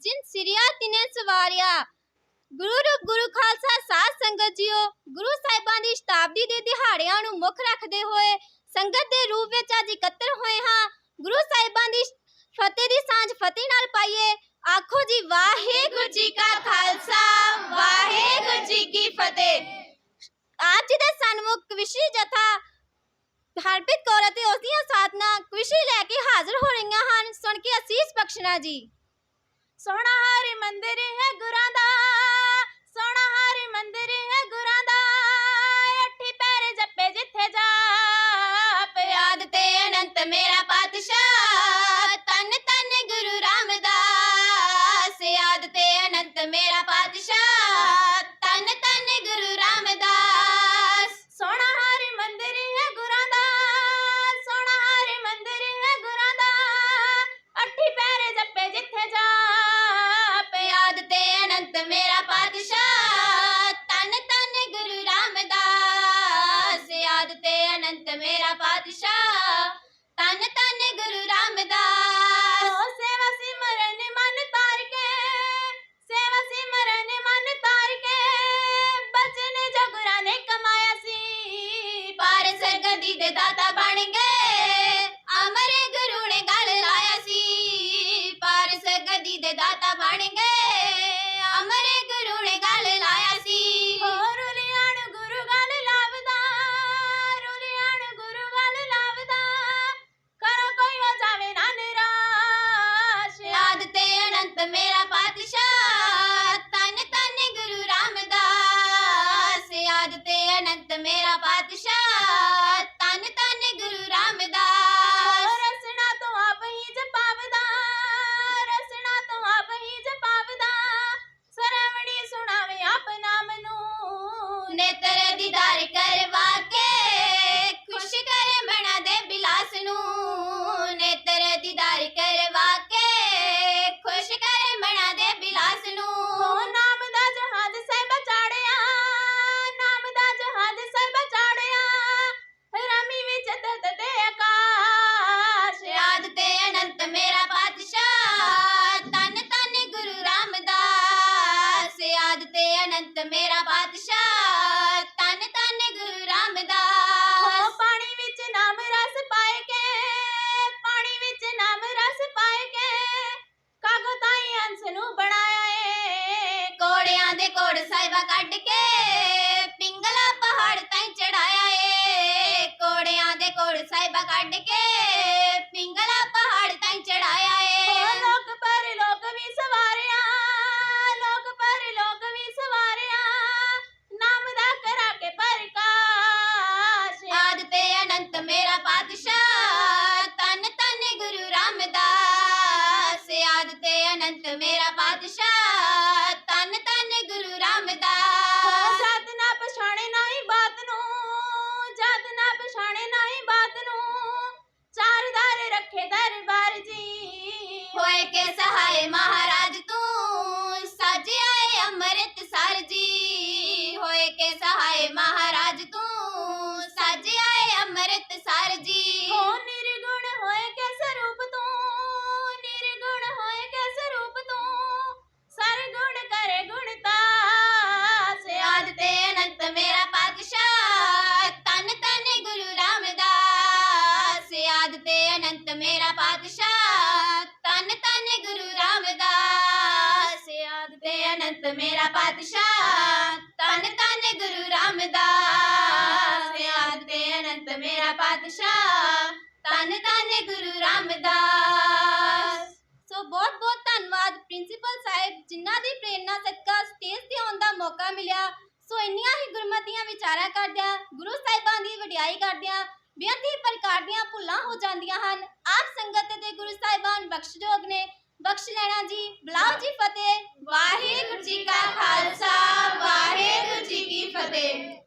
ਸਿਰਿਆ ਤਿਨੇ ਸਵਾਰਿਆ ਗੁਰੂ ਰੂਪ ਗੁਰੂ ਖਾਲਸਾ ਸਾਧ ਸੰਗਤ ਜੀਓ ਗੁਰੂ ਸਾਹਿਬਾਂ ਦੀ ਸ਼ਤਾਬਦੀ ਦੇ ਦਿਹਾੜਿਆਂ ਨੂੰ ਮੁੱਖ ਰੱਖਦੇ ਹੋਏ ਸੰਗਤ ਦੇ ਰੂਪ ਵਿੱਚ ਅੱਜ ਇਕੱਤਰ ਹੋਏ ਹਾਂ ਗੁਰੂ ਸਾਹਿਬਾਂ ਦੀ ਫਤਿਹ ਦੀ ਸਾਂਝ ਫਤਿਹ ਨਾਲ ਪਾਈਏ ਆਖੋ ਜੀ ਵਾਹਿਗੁਰੂ ਜੀ ਕਾ ਖਾਲਸਾ ਵਾਹਿਗੁਰੂ ਜੀ ਕੀ ਫਤਿਹ ਅੱਜ ਦੇ ਸਨਮੁਖ ਕਵਿਸ਼ੀ ਜਥਾ ਹਰਪ੍ਰੀਤ ਕੌਰ ਅਤੇ ਉਸ ਦੀਆਂ ਸਾਥਣਾ ਕਵਿਸ਼ੀ ਲੈ ਕੇ ਹਾਜ਼ਰ ਹੋ ਰਹੀਆਂ ਹਨ ਸੁਣ ਕੇ ਅਸੀਸ ਬਖਸ਼ਣਾ ਜੀ ਸੋਹਣਾ ਹਰ ਮੰਦਿਰ ਹੈ ਗੁਰਾਂ ਦਾ, ਸੋਹਣਾ ਹਰ ਮੰਦਿਰ ਹੈ ਗੁਰਾਂ ਦਾ। ਅੱਠੀ ਪੈਰ ਜੱਪੇ ਜਿੱਥੇ ਜਾਪ ਯਾਦ ਤੇ ਅਨੰਤ ਮੇਰਾ ਪਾਤਸ਼ਾਹ। ਤਨ ਤਨ ਗੁਰੂ ਰਾਮਦਾਸ ਯਾਦ ਤੇ ਅਨੰਤ ਮੇਰਾ ਪਾਤਸ਼ਾਹ ਤਨ ਤਨ ਗੁਰੂ ਰਾਮਦਾਸ। ਓ ਸੇਵਾ ਸਿਮਰਨ ਮਨ ਤਾਰ ਕੇ ਸੇਵਾ ਸਿਮਰਨ ਮਨ ਤਾਰ ਕੇ ਬਚਨ ਜਗੁਰਾਂ ਨੇ ਕਮਾਇਆ ਸੀ। ਪਾਰ ਸਰਗਦੀ ਦੇ ਦਾਤਾ ਬਣ ਗਏ। ਅਮਰੇ ਗੁਰੂ ਨੇ ਗੱਲ ਲਾਇਆ ਸੀ। ਪਾਰ ਸਰਗਦੀ ਦੇ ਦਾਤਾ ਬਣ ਗਏ। ਮੇਰਾ ਪਾਤਸ਼ਾਹ ਤਨ ਤਨ ਗੁਰੂ ਰਾਮਦਾਸ। ਯਾਦ ਤੇ ਅਨੰਤ ਮੇਰਾ ਪਾਤਸ਼ਾਹ ਤਨ ਤਨ ਗੁਰੂ ਰਾਮਦਾਸ। ਰਸਨਾ ਤੋਂ ਆਪ ਹੀ ਜਪਾਵਦਾ ਰਸਨਾ ਤੋਂ ਆਪ ਹੀ ਜਪਾਵਦਾ ਸਰਵਣੀ ਸੁਣਾਵੇ ਆਪ ਨਾਮ ਨੂੰ। ਨੇਤਰ ਦੀਦਾਰ ਕਰਵਾ ਕੇ ਖੁਸ਼ ਕਰ ਮਣਾ ਦੇ ਬਿਲਾਸ ਨੂੰ। ਸਾਹਿਬਾ ਕੱਢ ਕੇ ਪਿੰਗਲਾ ਪਹਾੜ ਤਾਈਂ ਚੜਾਇਆ ਏ। ਕੋੜਿਆਂ ਦੇ ਕੋੜ ਸਾਹਿਬਾ ਕੱਢ ਕੇ ਪਿੰਗਲਾ ਪਹਾੜ ਤਾਈਂ ਚੜਾਇਆ ਏ। ਲੋਕ ਪਰ ਲੋਕ ਵੀ ਸਵਾਰਿਆ ਲੋਕ ਪਰ ਲੋਕ ਵੀ ਸਵਾਰਿਆ। ਨਾਮ ਦਾ ਕਰਾ ਕੇ ਪ੍ਰਕਾਸ਼। ਆਦ ਤੇ ਅਨੰਤ ਮੇਰਾ ਪਾਤਸ਼ਾਹ ਤਨ ਤਨ ਗੁਰੂ ਰਾਮਦਾਸ। ਆਦ ਤੇ ਅਨੰਤ ਮੇਰਾ ਪਾਤਸ਼ਾਹ ਜੀ ਹੋਏ ਕੇ ਸਹਾਏ ਮਹਾਰਾਜ ਤੂੰ। ਸਜ ਆਏ ਅੰਮ੍ਰਿਤ ਸਰ ਜੀ। ਹੋਏ ਕੇ ਸਹਾਏ ਮਹਾਰਾਜ ਤੂੰ। ਸਜ ਆਏ ਅੰਮ੍ਰਿਤ ਸਰ ਜੀ। ਤੇ ਮੇਰਾ ਪਾਤਸ਼ਾਹ, ਤਨ ਤਨ ਗੁਰੂ ਰਾਮਦਾਸ। ਯਾਦ ਤੇ ਅਨੰਤ ਮੇਰਾ ਪਾਤਸ਼ਾਹ, ਤਨ ਤਨ ਗੁਰੂ ਰਾਮਦਾਸ। ਸੋ ਬਹੁਤ ਬਹੁਤ ਧੰਨਵਾਦ ਪ੍ਰਿੰਸੀਪਲ ਸਾਹਿਬ, ਜਿਨ੍ਹਾਂ ਦੀ ਪ੍ਰੇਰਣਾ ਸਦਕਾ ਸਟੇਜ ਤੇ ਆਉਣ ਦਾ ਮੌਕਾ ਮਿਲਿਆ। ਸੋ ਇੰਨੀਆਂ ਹੀ ਗੁਰਮਤੀਆਂ ਵਿਚਾਰਾਂ ਕਰਦਿਆਂ, ਗੁਰੂ ਸਾਹਿਬਾਂ ਦੀ ਵਡਿਆਈ ਕਰਦਿਆਂ ਬੇਅੰਤੀ ਪ੍ਰਕਾਰ ਦੀਆਂ ਭੁੱਲਾਂ ਹੋ ਜਾਂਦੀਆਂ ਹਨ। ਆਪ ਸੰਗਤ ਦੇ ਗੁਰੂ ਸਾਹਿਬਾਨ ਬਖਸ਼ਯੋਗ ਨੇ ਬਖਸ਼ ਲੈਣਾ ਜੀ। ਬੁਲਾਓ ਜੀ ਫਤਿਹ। ਵਾਹਿਗੁਰੂ ਜੀ ਕਾ ਖਾਲਸਾ ਵਾਹਿਗੁਰੂ ਜੀ ਕੀ ਫਤਿਹ।